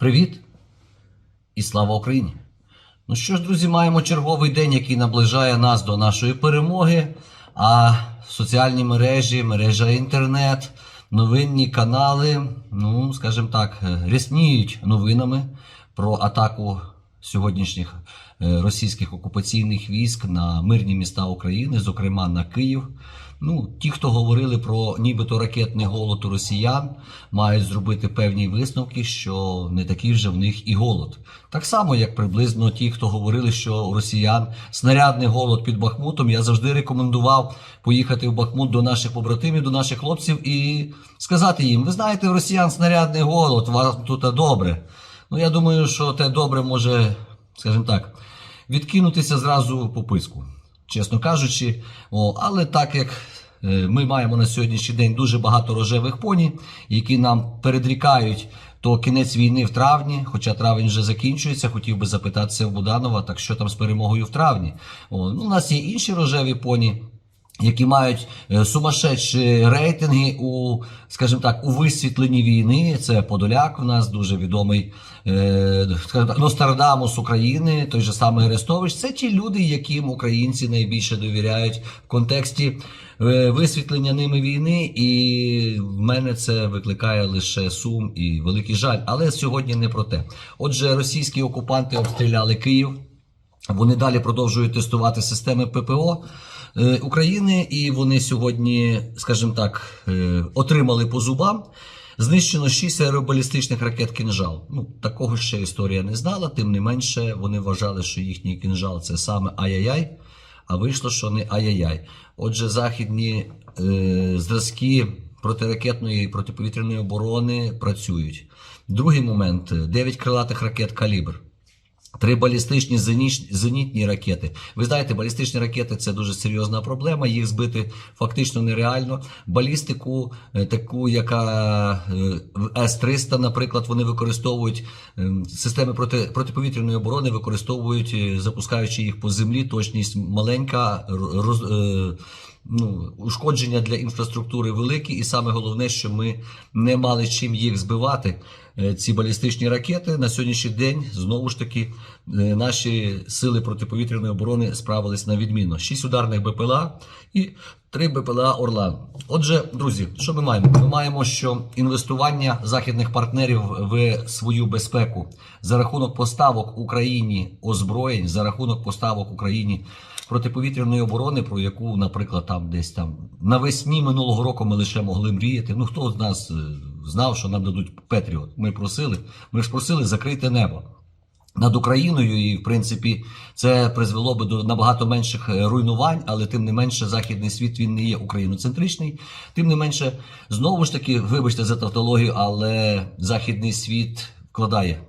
Привіт і слава Україні! Ну що ж, друзі, маємо черговий день, який наближає нас до нашої перемоги. А соціальні мережі, мережа інтернет, новинні канали, ну, скажімо так, рясніють новинами про атаку сьогоднішніх е, російських окупаційних військ на мирні міста України, зокрема на Київ. Ну, ті, хто говорили про нібито ракетний голод у росіян, мають зробити певні висновки, що не такий вже в них і голод. Так само, як приблизно ті, хто говорили, що у росіян снарядний голод під Бахмутом, я завжди рекомендував поїхати в Бахмут до наших побратимів, до наших хлопців і сказати їм: ви знаєте, у росіян снарядний голод, вам тут добре. Ну, я думаю, що те добре може, скажімо так, відкинутися зразу по писку, чесно кажучи. О, але так як е, ми маємо на сьогоднішній день дуже багато рожевих поні, які нам передрікають. То кінець війни в травні, хоча травень вже закінчується, хотів би запитатися в Буданова, так що там з перемогою в травні. О, ну, у нас є інші рожеві поні, які мають е, сумасшедші рейтинги у, скажімо так, у висвітленні війни. Це Подоляк у нас дуже відомий е, Нострадамус України, той же самий Арестович. Це ті люди, яким українці найбільше довіряють в контексті е, висвітлення ними війни. І в мене це викликає лише сум і великий жаль. Але сьогодні не про те. Отже, російські окупанти обстріляли Київ. Вони далі продовжують тестувати системи ППО України, і вони сьогодні, скажімо так, е, отримали по зубам. Знищено 6 аеробалістичних ракет кінжал. Ну, такого ще історія не знала. Тим не менше, вони вважали, що їхній кінжал це саме ай-яй-яй, а вийшло, що не ай-яй-яй. Отже, західні е, зразки протиракетної і протиповітряної оборони працюють. Другий момент: 9 крилатих ракет калібр. Три балістичні зенітні ракети. Ви знаєте, балістичні ракети це дуже серйозна проблема. Їх збити фактично нереально. Балістику, е, таку, яка е, в С-300, наприклад, вони використовують е, системи проти, протиповітряної оборони, використовують, запускаючи їх по землі. Точність маленька, роз, ну, ушкодження для інфраструктури великі, і саме головне, що ми не мали чим їх збивати. Е, Ці балістичні ракети на сьогоднішній день знову ж таки е, наші сили протиповітряної оборони справились на відмінно. Шість ударних БПЛА і три БПЛА Орлан. Отже, друзі, що ми маємо? Ми маємо, що інвестування західних партнерів в свою безпеку за рахунок поставок Україні озброєнь, за рахунок поставок Україні протиповітряної оборони, про яку, наприклад, там десь там навесні минулого року ми лише могли мріяти. Ну хто з нас е, знав, що нам дадуть Петріот? Ми просили, ми ж просили закрити небо. Над Україною, і в принципі це призвело би до набагато менших е, руйнувань, але тим не менше західний світ він не є україноцентричний. Тим не менше, знову ж таки, вибачте за тавтологію, але західний світ вкладає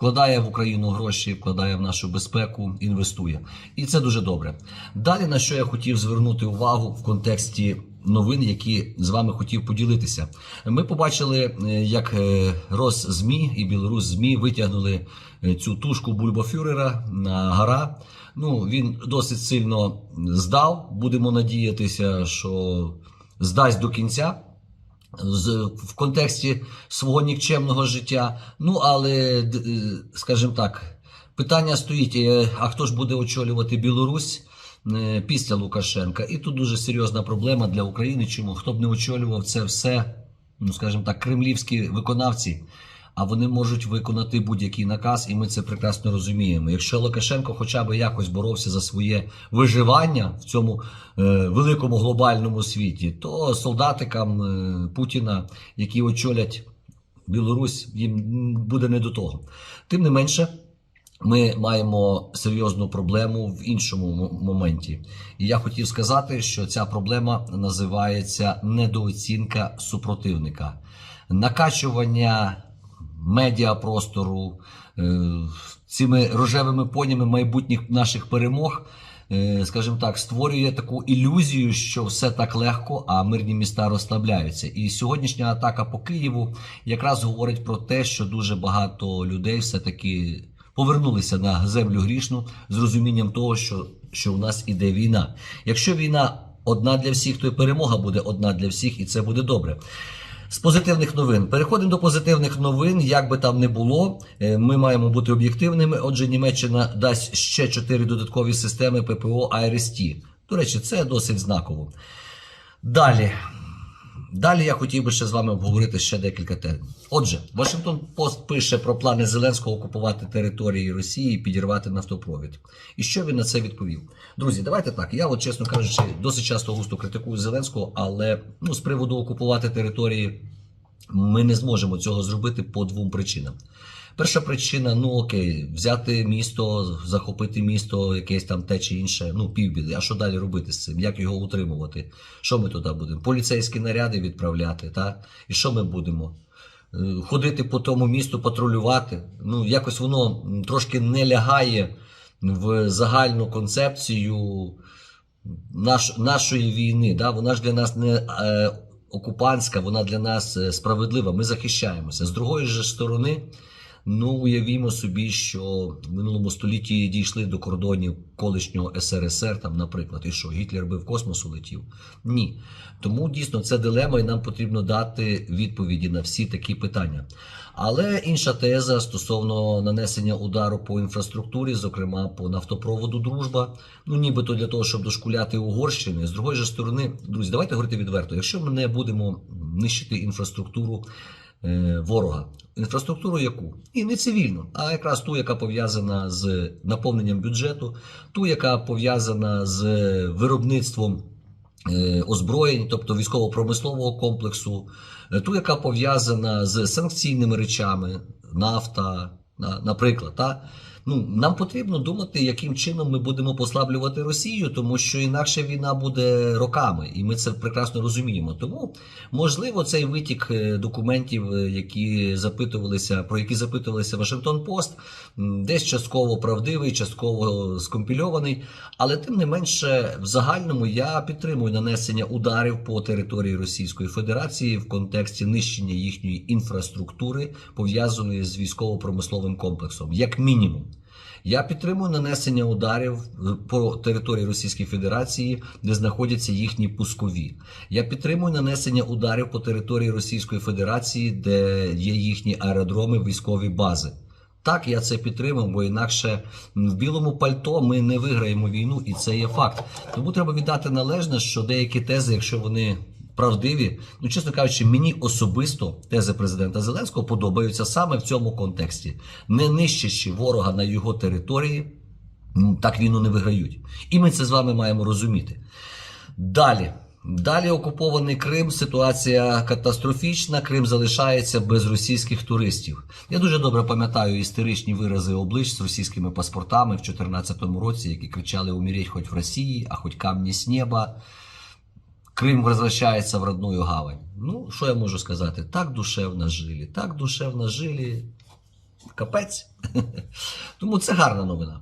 вкладає в Україну гроші, вкладає в нашу безпеку, інвестує. І це дуже добре. Далі на що я хотів звернути увагу в контексті новин, які з вами хотів поділитися. Ми побачили, е, як е, Росзмі і Білорус ЗМІ витягнули е, цю тушку Бульбафюрера на гора. Ну, він досить сильно здав. Будемо надіятися, що здасть до кінця в контексті свого нікчемного життя. Ну, але, скажімо так, питання стоїть: а хто ж буде очолювати Білорусь? Е, Після Лукашенка, і тут дуже серйозна проблема для України. Чому хто б не очолював це все, ну скажімо так, кремлівські виконавці, а вони можуть виконати будь-який наказ, і ми це прекрасно розуміємо. Якщо Лукашенко хоча б якось боровся за своє виживання в цьому е, великому глобальному світі, то солдатикам е, Путіна, які очолять Білорусь, їм буде не до того. Тим не менше. Ми маємо серйозну проблему в іншому моменті. І я хотів сказати, що ця проблема називається недооцінка супротивника, накачування медіапростору е, цими рожевими понями майбутніх наших перемог. е, Скажімо так, створює таку ілюзію, що все так легко, а мирні міста розслабляються. І сьогоднішня атака по Києву якраз говорить про те, що дуже багато людей все-таки повернулися на землю грішну з розумінням того, що, що у нас іде війна. Якщо війна одна для всіх, то і перемога буде одна для всіх, і це буде добре. З позитивних новин. Переходимо до позитивних новин. Як би там не було, е, ми маємо бути об'єктивними. Отже, Німеччина дасть ще 4 додаткові системи ППО IRST. До речі, це досить знаково. Далі. Далі я хотів би ще з вами обговорити ще декілька тем. Отже, Вашингтон Пост пише про плани Зеленського окупувати території Росії і підірвати нафтопровід. І що він на це відповів? Друзі, давайте так. Я, от, чесно кажучи, досить часто густо критикую Зеленського, але ну, з приводу окупувати території ми не зможемо цього зробити по двом причинам. Перша причина, ну окей, взяти місто, захопити місто, якесь там те чи інше, ну півбіди. А що далі робити з цим? Як його утримувати? Що ми туди будемо? Поліцейські наряди відправляти, та? І що ми будемо? Е, Ходити по тому місту, патрулювати. Ну, якось воно трошки не лягає в загальну концепцію наш, нашої війни. Да? Вона ж для нас не е, окупантська, вона для нас е, справедлива. Ми захищаємося. З другої ж сторони, ну уявімо собі, що в минулому столітті дійшли до кордонів колишнього СРСР, там, наприклад, і що Гітлер би в космос улетів? Ні. Тому дійсно це дилема, і нам потрібно дати відповіді на всі такі питання. Але інша теза стосовно нанесення удару по інфраструктурі, зокрема по нафтопроводу Дружба, ну нібито для того, щоб дошкуляти Угорщини. З другої ж сторони, друзі, давайте говорити відверто. Якщо ми не будемо нищити інфраструктуру ворога, інфраструктуру яку? І не цивільну, а якраз ту, яка пов'язана з наповненням бюджету, ту, яка пов'язана з виробництвом е, озброєнь, тобто військово-промислового комплексу, е, ту, яка пов'язана з санкційними речами, нафта, наприклад. Та? Ну, нам потрібно думати, яким чином ми будемо послаблювати Росію, тому що інакше війна буде роками, і ми це прекрасно розуміємо. Тому, можливо, цей витік е, документів, е, які запитувалися, про які запитувалися Вашингтон Пост, десь частково правдивий, частково скомпільований. Але тим не менше, в загальному я підтримую нанесення ударів по території Російської Федерації в контексті нищення їхньої інфраструктури, пов'язаної з військово-промисловим комплексом, як мінімум. Я підтримую нанесення ударів е, по території Російської Федерації, де знаходяться їхні пускові. Я підтримую нанесення ударів по території Російської Федерації, де є їхні аеродроми, військові бази. Так, я це підтримав, бо інакше в білому пальто ми не виграємо війну, і це є факт. Тому треба віддати належне, що деякі тези, якщо вони правдиві, ну чесно кажучи, мені особисто тези президента Зеленського подобаються саме в цьому контексті, не нищачи ворога на його території, так війну не виграють. І ми це з вами маємо розуміти. Далі. Далі окупований Крим, ситуація катастрофічна. Крим залишається без російських туристів. Я дуже добре пам'ятаю історичні вирази облич з російськими паспортами в 2014 році, які кричали «Умереть хоч в Росії, а хоч камні з неба. Крим возвращається в родную гавань. Ну, що я можу сказати? Так душевно жилі, так душевно жилі. Капець. Тому це гарна новина.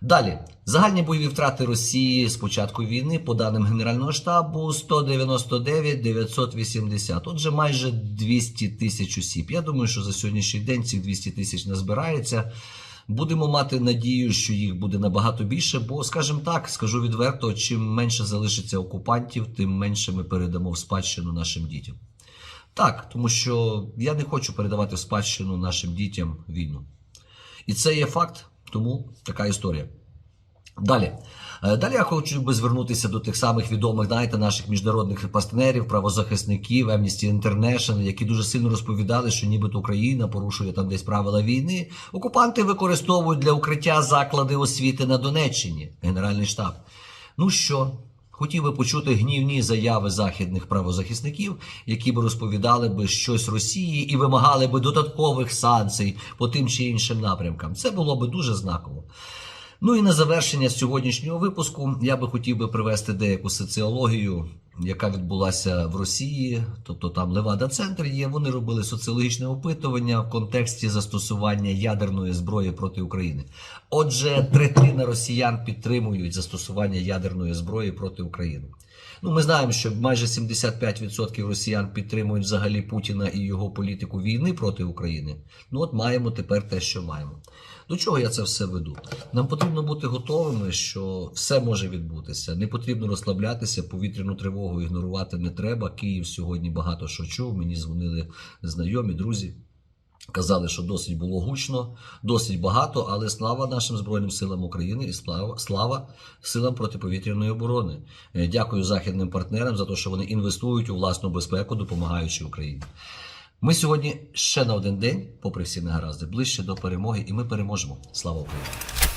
Далі, загальні бойові втрати Росії з початку війни, по даним Генерального штабу, 199 980. Отже, майже 200 тисяч осіб. Я думаю, що за сьогоднішній день цих 200 тисяч назбирається. Будемо мати надію, що їх буде набагато більше, бо, скажімо так, скажу відверто, чим менше залишиться окупантів, тим менше ми передамо в спадщину нашим дітям. Так, тому що я не хочу передавати в спадщину нашим дітям війну. І це є факт, тому така історія. Далі. Е, Далі я хочу би звернутися до тих самих відомих, знаєте, наших міжнародних партнерів, правозахисників, Amnesty International, які дуже сильно розповідали, що нібито Україна порушує там десь правила війни. Окупанти використовують для укриття заклади освіти на Донеччині, Генеральний штаб. Ну що, хотів би почути гнівні заяви західних правозахисників, які б розповідали би щось Росії і вимагали би додаткових санкцій по тим чи іншим напрямкам. Це було би дуже знаково. Ну і на завершення сьогоднішнього випуску я би хотів би привести деяку соціологію, яка відбулася в Росії, тобто там Левада Центр є. Вони робили соціологічне опитування в контексті застосування ядерної зброї проти України. Отже, третина росіян підтримують застосування ядерної зброї проти України. Ну, ми знаємо, що майже 75% росіян підтримують взагалі Путіна і його політику війни проти України. Ну от маємо тепер те, що маємо. До чого я це все веду? Нам потрібно бути готовими, що все може відбутися. Не потрібно розслаблятися, повітряну тривогу ігнорувати не треба. Київ сьогодні багато що чув. Мені дзвонили знайомі, друзі. Казали, що досить було гучно, досить багато, але слава нашим Збройним силам України і слава, слава силам протиповітряної оборони. Е, Дякую західним партнерам за те, що вони інвестують у власну безпеку, допомагаючи Україні. Ми сьогодні ще на один день, попри всі негаразди, ближче до перемоги, і ми переможемо. Слава Україні!